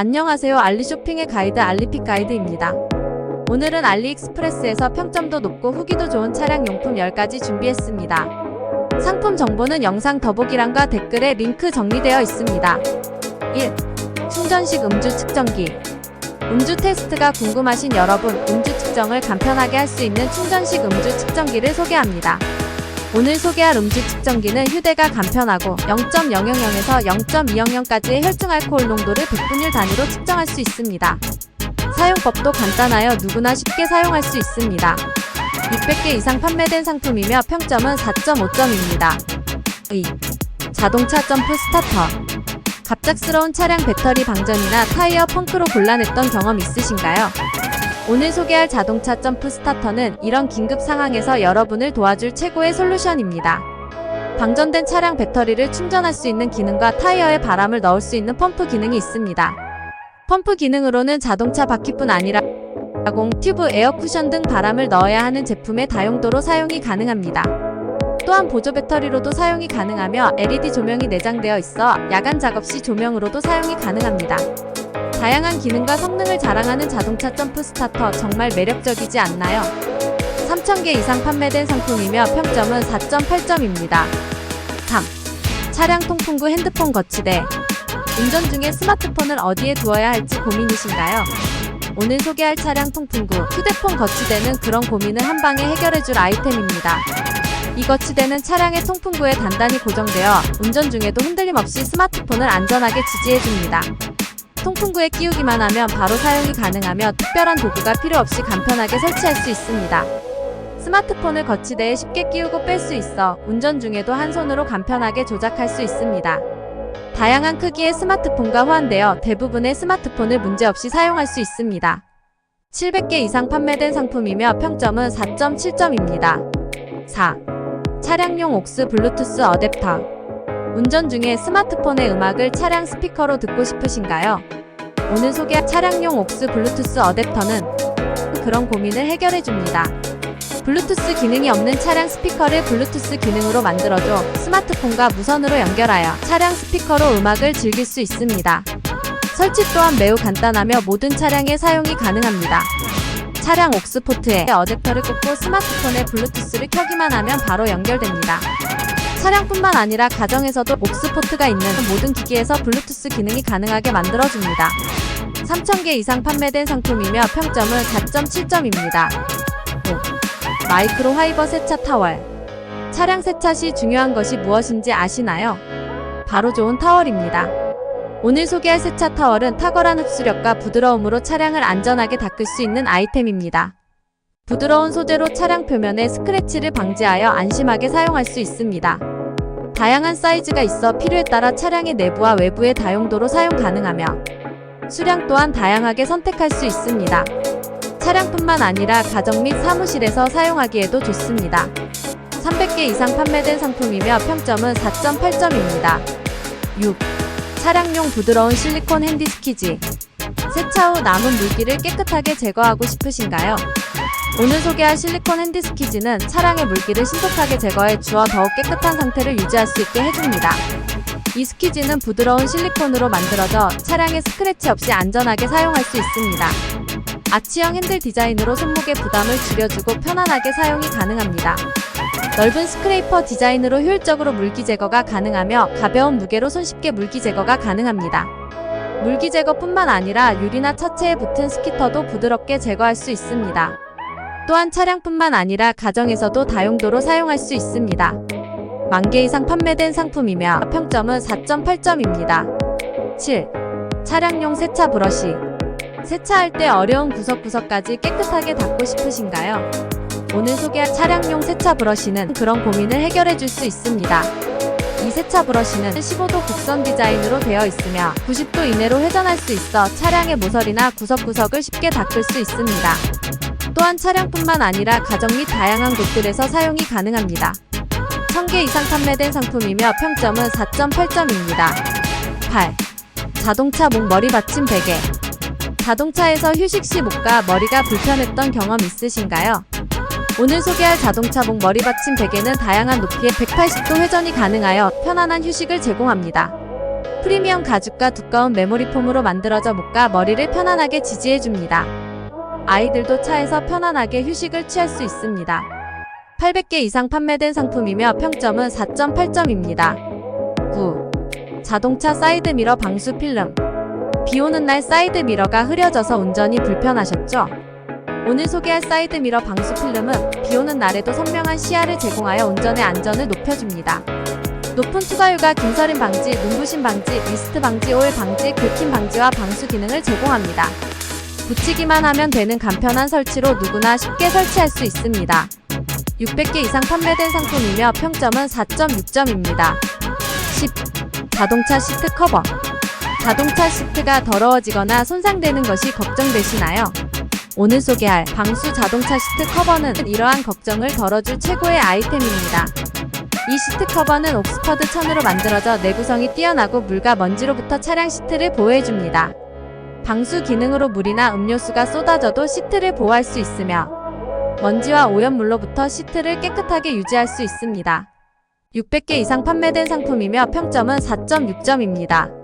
안녕하세요. 알리 쇼핑의 가이드 알리픽 가이드입니다. 오늘은 알리익스프레스에서 평점도 높고 후기도 좋은 차량 용품 10가지 준비했습니다. 상품 정보는 영상 더보기란과 댓글에 링크 정리되어 있습니다. 1. 충전식 음주 측정기 음주 테스트가 궁금하신 여러분, 음주 측정을 간편하게 할 수 있는 충전식 음주 측정기를 소개합니다. 오늘 소개할 음주 측정기는 휴대가 간편하고 0.000에서 0.200까지의 혈중 알코올 농도를 100분율 단위로 측정할 수 있습니다. 사용법도 간단하여 누구나 쉽게 사용할 수 있습니다. 600개 이상 판매된 상품이며 평점은 4.5점입니다. 2. 자동차 점프 스타터 갑작스러운 차량 배터리 방전이나 타이어 펑크로 곤란했던 경험 있으신가요? 오늘 소개할 자동차 점프 스타터는 이런 긴급 상황에서 여러분을 도와줄 최고의 솔루션입니다. 방전된 차량 배터리를 충전할 수 있는 기능과 타이어에 바람을 넣을 수 있는 펌프 기능이 있습니다. 펌프 기능으로는 자동차 바퀴뿐 아니라 가공, 튜브, 에어 쿠션 등 바람을 넣어야 하는 제품의 다용도로 사용이 가능합니다. 또한 보조 배터리로도 사용이 가능하며 LED 조명이 내장되어 있어 야간 작업 시 조명으로도 사용이 가능합니다. 다양한 기능과 성능을 자랑하는 자동차 점프 스타터 정말 매력적이지 않나요? 3,000개 이상 판매된 상품이며 평점은 4.8점입니다. 3. 차량 통풍구 핸드폰 거치대 운전 중에 스마트폰을 어디에 두어야 할지 고민이신가요? 오늘 소개할 차량 통풍구 휴대폰 거치대는 그런 고민을 한 방에 해결해줄 아이템입니다. 이 거치대는 차량의 통풍구에 단단히 고정되어 운전 중에도 흔들림 없이 스마트폰을 안전하게 지지해줍니다. 통풍구에 끼우기만 하면 바로 사용이 가능하며 특별한 도구가 필요 없이 간편하게 설치할 수 있습니다. 스마트폰을 거치대에 쉽게 끼우고 뺄 수 있어 운전 중에도 한 손으로 간편하게 조작할 수 있습니다. 다양한 크기의 스마트폰과 호환되어 대부분의 스마트폰을 문제없이 사용할 수 있습니다. 700개 이상 판매된 상품이며 평점은 4.7점입니다. 4. 차량용 옥스 블루투스 어댑터 운전 중에 스마트폰의 음악을 차량 스피커로 듣고 싶으신가요? 오늘 소개할 차량용 옥스 블루투스 어댑터는 그런 고민을 해결해 줍니다. 블루투스 기능이 없는 차량 스피커를 블루투스 기능으로 만들어줘 스마트폰과 무선으로 연결하여 차량 스피커로 음악을 즐길 수 있습니다. 설치 또한 매우 간단하며 모든 차량에 사용이 가능합니다. 차량 옥스 포트에 어댑터를 꽂고 스마트폰에 블루투스를 켜기만 하면 바로 연결됩니다. 차량뿐만 아니라 가정에서도 옥스 포트가 있는 모든 기기에서 블루투스 기능이 가능하게 만들어줍니다. 3,000개 이상 판매된 상품이며 평점은 4.7점입니다. 5. 마이크로 화이버 세차 타월. 차량 세차 시 중요한 것이 무엇인지 아시나요? 바로 좋은 타월입니다. 오늘 소개할 세차 타월은 탁월한 흡수력과 부드러움으로 차량을 안전하게 닦을 수 있는 아이템입니다. 부드러운 소재로 차량 표면에 스크래치를 방지하여 안심하게 사용할 수 있습니다. 다양한 사이즈가 있어 필요에 따라 차량의 내부와 외부의 다용도로 사용 가능하며 수량 또한 다양하게 선택할 수 있습니다. 차량뿐만 아니라 가정 및 사무실에서 사용하기에도 좋습니다. 300개 이상 판매된 상품이며 평점은 4.8점입니다. 6. 차량용 부드러운 실리콘 핸디 스키지. 세차 후 남은 물기를 깨끗하게 제거하고 싶으신가요? 오늘 소개할 실리콘 핸디 스키지는 차량의 물기를 신속하게 제거해 주어 더욱 깨끗한 상태를 유지할 수 있게 해줍니다. 이 스키지는 부드러운 실리콘으로 만들어져 차량의 스크래치 없이 안전하게 사용할 수 있습니다. 아치형 핸들 디자인으로 손목의 부담을 줄여주고 편안하게 사용이 가능합니다. 넓은 스크레이퍼 디자인으로 효율적으로 물기 제거가 가능하며 가벼운 무게로 손쉽게 물기 제거가 가능합니다. 물기 제거뿐만 아니라 유리나 차체에 붙은 스키터도 부드럽게 제거할 수 있습니다. 또한 차량뿐만 아니라 가정에서도 다용도로 사용할 수 있습니다. 만 개 이상 판매된 상품이며 평점은 4.8점입니다. 7. 차량용 세차 브러쉬. 세차할 때 어려운 구석구석까지 깨끗하게 닦고 싶으신가요? 오늘 소개할 차량용 세차 브러쉬는 그런 고민을 해결해 줄 수 있습니다. 이 세차 브러쉬는 15도 곡선 디자인으로 되어 있으며 90도 이내로 회전할 수 있어 차량의 모서리나 구석구석을 쉽게 닦을 수 있습니다. 또한 차량뿐만 아니라 가정 및 다양한 곳들에서 사용이 가능합니다. 1000개 이상 판매된 상품이며 평점은 4.8점입니다. 8. 자동차 목 머리 받침 베개. 자동차에서 휴식 시 목과 머리가 불편했던 경험 있으신가요? 오늘 소개할 자동차 목 머리 받침 베개는 다양한 높이의 180도 회전이 가능하여 편안한 휴식을 제공합니다. 프리미엄 가죽과 두꺼운 메모리 폼으로 만들어져 목과 머리를 편안하게 지지해줍니다. 아이들도 차에서 편안하게 휴식을 취할 수 있습니다. 800개 이상 판매된 상품이며 평점은 4.8점입니다. 9. 자동차 사이드 미러 방수 필름. 비 오는 날 사이드 미러가 흐려져서 운전이 불편하셨죠? 오늘 소개할 사이드 미러 방수 필름은 비 오는 날에도 선명한 시야를 제공하여 운전의 안전을 높여줍니다. 높은 투과율과 김서림 방지, 눈부심 방지, 미스트 방지, 오일 방지, 긁힘 방지와 방수 기능을 제공합니다. 붙이기만 하면 되는 간편한 설치로 누구나 쉽게 설치할 수 있습니다. 600개 이상 판매된 상품이며 평점은 4.6점입니다. 10. 자동차 시트 커버. 자동차 시트가 더러워지거나 손상되는 것이 걱정되시나요? 오늘 소개할 방수 자동차 시트 커버는 이러한 걱정을 덜어줄 최고의 아이템입니다. 이 시트 커버는 옥스퍼드 천으로 만들어져 내구성이 뛰어나고 물과 먼지로부터 차량 시트를 보호해줍니다. 방수 기능으로 물이나 음료수가 쏟아져도 시트를 보호할 수 있으며 먼지와 오염물로부터 시트를 깨끗하게 유지할 수 있습니다. 600개 이상 판매된 상품이며 평점은 4.6점입니다.